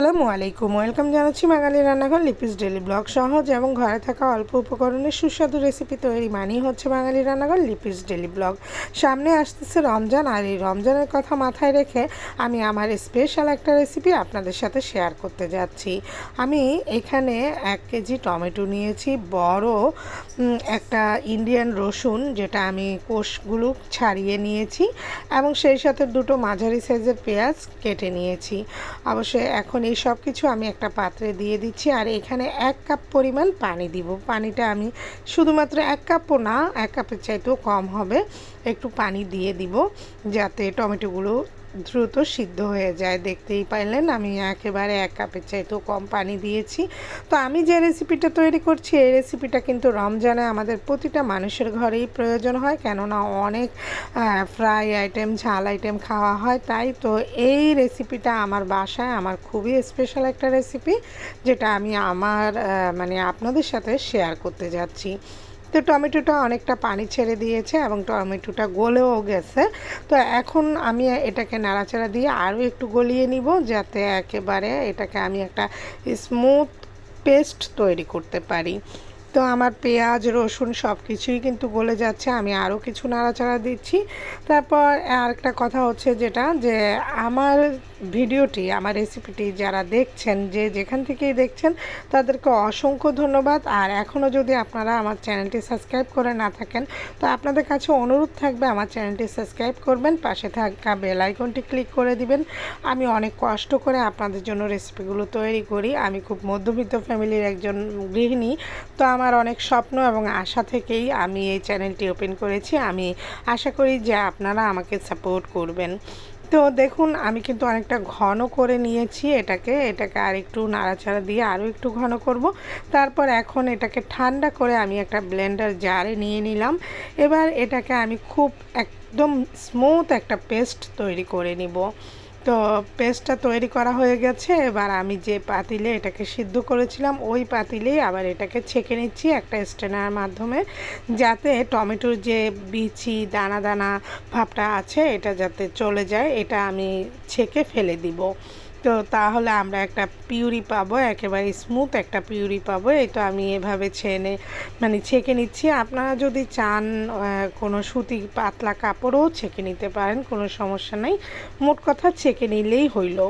আসসালামু আলাইকুম। ওয়েলকাম জানাচ্ছি বাঙালি রান্নাঘর লিপিস ডেলি ব্লগ সহজ এবং ঘরে থাকা অল্প উপকরণে সুস্বাদু রেসিপি তৈরি মানেই হচ্ছে বাঙালি রান্নাঘর লিপিস ডেলি ব্লগ। সামনে আসতেছে রমজান আর এই রমজানের কথা মাথায় রেখে আমি আমার স্পেশাল একটা রেসিপি আপনাদের সাথে শেয়ার করতে যাচ্ছি। আমি এখানে এক কেজি টমেটো নিয়েছি, বড় একটা ইন্ডিয়ান রসুন যেটা আমি কোষগুলো ছাড়িয়ে নিয়েছি এবং সেই সাথে দুটো মাঝারি সাইজের পেঁয়াজ কেটে নিয়েছি। অবশ্যই এখন এই সব কিছু আমি একটা পাত্রে দিয়ে দিচ্ছি আর এখানে এক কাপ পরিমাণ পানি দিব। পানিটা আমি শুধুমাত্র এক কাপও না, এক কাপের চাইতেও কম হবে। একটু পানি দিয়ে দিব যাতে টমেটোগুলো দ্রুত সিদ্ধ হয়ে যায়, দেখতেই পাইলেন আমি একেবারে এক কাপের চাইতেও কম পানি দিয়েছি। তো আমি যে রেসিপিটা তৈরি করছি, এই রেসিপিটা কিন্তু রমজানে আমাদের প্রতিটা মানুষের ঘরেই প্রয়োজন হয়, কেননা অনেক ফ্রাই আইটেম ঝাল আইটেম খাওয়া হয়, তাই তো এই রেসিপিটা আমার বাসায় আমার খুবই স্পেশাল একটা রেসিপি যেটা আমি আমার মানে আপনাদের সাথে শেয়ার করতে যাচ্ছি। তো টমেটোটা অনেকটা পানি ছেড়ে দিয়েছে এবং টমেটোটা গলেও গেছে। তো এখন আমি এটাকে নাড়াচাড়া দিয়ে আরও একটু গলিয়ে নিব যাতে একেবারে এটাকে আমি একটা স্মুথ পেস্ট তৈরি করতে পারি। তো আমার পেঁয়াজ, রসুন সব কিছুই কিন্তু গলে যাচ্ছে। আমি আরও কিছু নাড়াচাড়া দিচ্ছি। তারপর আরেকটা কথা হচ্ছে যেটা, যে আমার ভিডিওটি, আমার রেসিপিটি যারা দেখছেন, যে যেখান থেকেই দেখছেন, তাদেরকে অসংখ্য ধন্যবাদ। আর এখনও যদি আপনারা আমার চ্যানেলটি সাবস্ক্রাইব করে না থাকেন, তো আপনাদের কাছে অনুরোধ থাকবে আমার চ্যানেলটি সাবস্ক্রাইব করবেন, পাশে থাকা বেল আইকনটি ক্লিক করে দিবেন। আমি অনেক কষ্ট করে আপনাদের জন্য রেসিপিগুলো তৈরি করি। আমি খুব মধ্যবিত্ত ফ্যামিলির একজন গৃহিণী, তো আমার অনেক স্বপ্ন এবং আশা থেকেই আমি এই চ্যানেলটি ওপেন করেছি। আমি আশা করি যে আপনারা আমাকে সাপোর্ট করবেন। তো দেখুন, আমি কিন্তু অনেকটা ঘন করে নিয়েছি এটাকে। এটাকে আর একটু নাড়াচাড়া দিয়ে আরও একটু ঘন করব। তারপর এখন এটাকে ঠান্ডা করে আমি একটা ব্লেন্ডার জারে নিয়ে নিলাম। এবার এটাকে আমি খুব একদম স্মুথ একটা পেস্ট তৈরি করে নিব। তো পেস্টটা তৈরি করা হয়ে গেছে। এবার আমি যে পাতিলে এটাকে সিদ্ধ করেছিলাম, ওই পাতিলেই আবার এটাকে ছেঁকে নিচ্ছি একটা স্টেনার মাধ্যমে, যাতে টমেটোর যে বিচি, দানা দানা ভাবটা আছে, এটা যাতে চলে যায়, এটা আমি ছেঁকে ফেলে দিব। তো তাহলে আমরা একটা পিউরি পাবো, একেবারে স্মুথ একটা পিউরি পাবো এই তো আমি এভাবে ছেনে মানে ছেঁকে নিচ্ছি। আপনারা যদি চান কোনো সুতি পাতলা কাপড়ও ছেঁকে নিতে পারেন, কোনো সমস্যা নেই। মোট কথা ছেঁকে নিলেই হইল।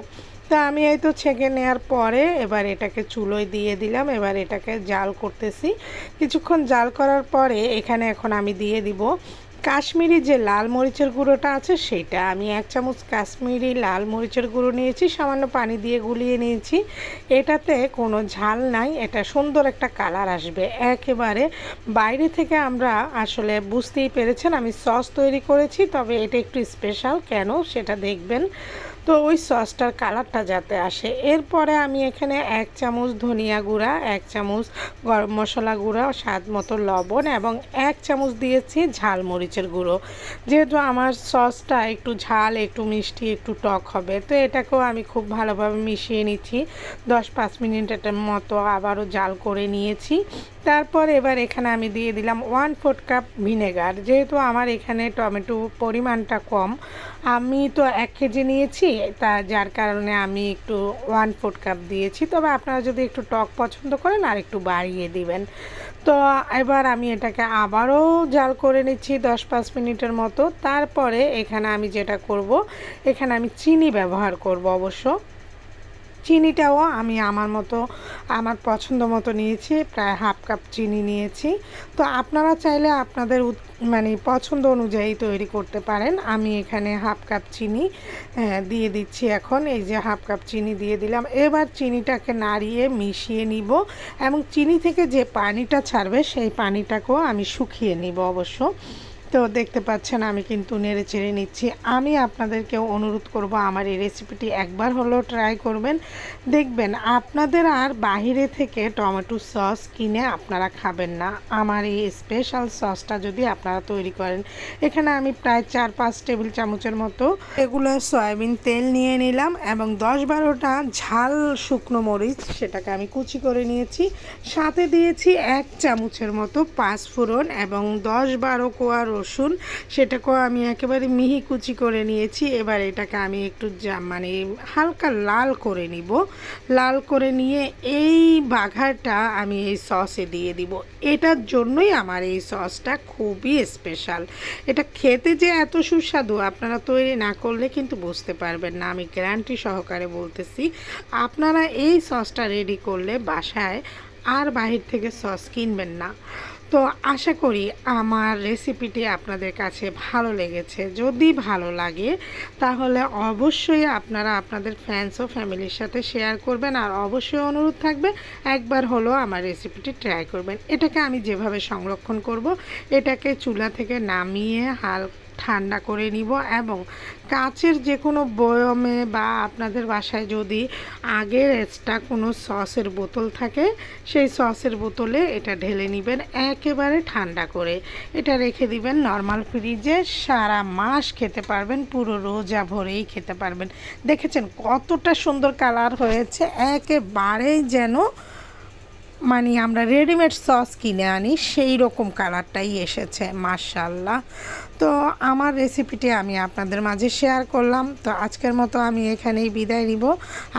তা আমি এই তো ছেঁকে নেওয়ার পরে এবার এটাকে চুলোয় দিয়ে দিলাম, এবার এটাকে জাল করতেছি। কিছুক্ষণ জাল করার পরে এখানে এখন আমি দিয়ে দিব কাশ্মীরি যে লাল মরিচের গুঁড়োটা আছে, সেটা আমি এক চামচ কাশ্মীরি লাল মরিচের গুঁড়ো নিয়েছি, সামান্য পানি দিয়ে গুলিয়ে নিয়েছি। এটাতে কোনো ঝাল নাই, এটা সুন্দর একটা কালার আসবে। একেবারে বাইরে থেকে আমরা আসলে বুঝতেই পেরেছেন, আমি সস তৈরি করেছি, তবে এটা একটু স্পেশাল কেন সেটা দেখবেন। তো ওই সসটার কালারটা যাতে আসে। এরপরে আমি এখানে এক চামচ ধনিয়া গুঁড়া, এক চামচ গরম মশলা গুঁড়া, স্বাদ মতো লবণ এবং এক চামচ দিয়েছি ঝাল মরিচের গুঁড়ো। যেহেতু আমার সসটা একটু ঝাল, একটু মিষ্টি, একটু টক হবে, তো এটাকেও আমি খুব ভালোভাবে মিশিয়ে নিচ্ছি। দশ পাঁচ মিনিটের মতো আবারও জাল করে নিয়েছি। তারপর এবার এখানে আমি দিয়ে দিলাম ওয়ান ফোর্থ কাপ ভিনেগার। যেহেতু আমার এখানে টমেটো পরিমাণটা কম, আমি তো এক কেজি নিয়েছি, তা যার কারণে আমি একটু ওয়ান ফোর্থ কাপ দিয়েছি। তবে আপনারা যদি একটু টক পছন্দ করেন, আর একটু বাড়িয়ে দিবেন। তো এবার আমি এটাকে আবারও জাল করে নিচ্ছি দশ পাঁচ মিনিটের মতো। তারপরে এখানে আমি যেটা করব এখানে আমি চিনি ব্যবহার করব অবশ্য। চিনিটাও আমি আমার মতো আমার পছন্দ মতো নিয়েছি প্রায় হাফ কাপ চিনি নিয়েছি। তো আপনারা চাইলে আপনাদের মানে পছন্দ অনুযায়ী তৈরি করতে পারেন। আমি এখানে হাফ কাপ চিনি আহ, দিয়ে দিচ্ছি এখন। এই যে হাফ কাপ চিনি দিয়ে দিলাম। এবার চিনিটাকে নাড়িয়ে মিশিয়ে নিব এবং চিনি থেকে যে পানিটা ছাড়বে সেই পানিটাকেও আমি শুকিয়ে নিব অবশ্য। তো দেখতে পাচ্ছেন, আমি কিন্তু নেড়ে চেড়ে নিচ্ছি। আমি আপনাদেরকেও অনুরোধ করব, আমার এই রেসিপিটি একবার হলেও ট্রাই করবেন। দেখবেন, আপনাদের আর বাইরে থেকে টমেটো সস কিনে আপনারা খাবেন না। আমার এই স্পেশাল সসটা যদি আপনারা তৈরি করেন, এখানে আমি প্রায় চার পাঁচ টেবিল চামচের মতো এগুলো সয়াবিন তেল নিয়ে নিলাম এবং দশ বারোটা ঝাল শুকনো মরিচ, সেটাকে আমি কুচি করে নিয়েছি। সাথে দিয়েছি এক চামচের মতো পাঁচ ফোড়ন এবং দশ বারো কোয়া রসুন, সেটাকেও আমি একেবারে মিহি কুচি করে নিয়েছি। এবার এটাকে আমি একটু মানে হালকা লাল করে নিব। লাল করে নিয়ে এই বাঘারটা আমি এই সসে দিয়ে দিব। এটার জন্যই আমার এই সসটা খুবই স্পেশাল। এটা খেতে যে এত সুস্বাদু, আপনারা তৈরি না করলে কিন্তু বুঝতে পারবেন না। আমি গ্যারান্টি সহকারে বলতেছি, আপনারা এই সসটা রেডি করলে বাসায় আর বাহির থেকে সস কিনবেন না। তো আশা করি আমার রেসিপিটি আপনাদের কাছে ভালো লেগেছে। যদি ভালো লাগে, তাহলে অবশ্যই আপনারা আপনাদের ফ্যান্স ও ফ্যামিলির সাথে শেয়ার করবেন। আর অবশ্যই অনুরোধ থাকবে, একবার হলো আমার রেসিপিটি ট্রাই করবেন। এটাকে আমি যেভাবে সংরক্ষণ করব, এটাকে চুলা থেকে নামিয়ে হাল ঠান্ডা করে নিব এবং কাচের যে কোনো বয়মে বা আপনাদের বাসায় যদি আগের এক্সট্রা কোনো সসের বোতল থাকে, সেই সসের বোতলে এটা ঢেলে নেবেন একেবারে ঠান্ডা করে। এটা রেখে দিবেন নর্মাল ফ্রিজে, সারা মাস খেতে পারবেন, পুরো রোজা ভরেই খেতে পারবেন। দেখেছেন কতটা সুন্দর কালার হয়েছে, একেবারেই যেন মানে আমরা রেডিমেড সস কিনে আনি, সেই রকম কালারটাই এসেছে মার্শাল্লাহ তো আমার রেসিপিটি আমি আপনাদের মাঝে শেয়ার করলাম। তো আজকের মতো আমি এখানেই বিদায় নিব।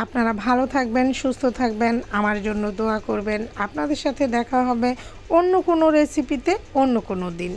আপনারা ভালো থাকবেন, সুস্থ থাকবেন, আমার জন্য দোয়া করবেন। আপনাদের সাথে দেখা হবে অন্য কোনো রেসিপিতে অন্য কোনো দিন।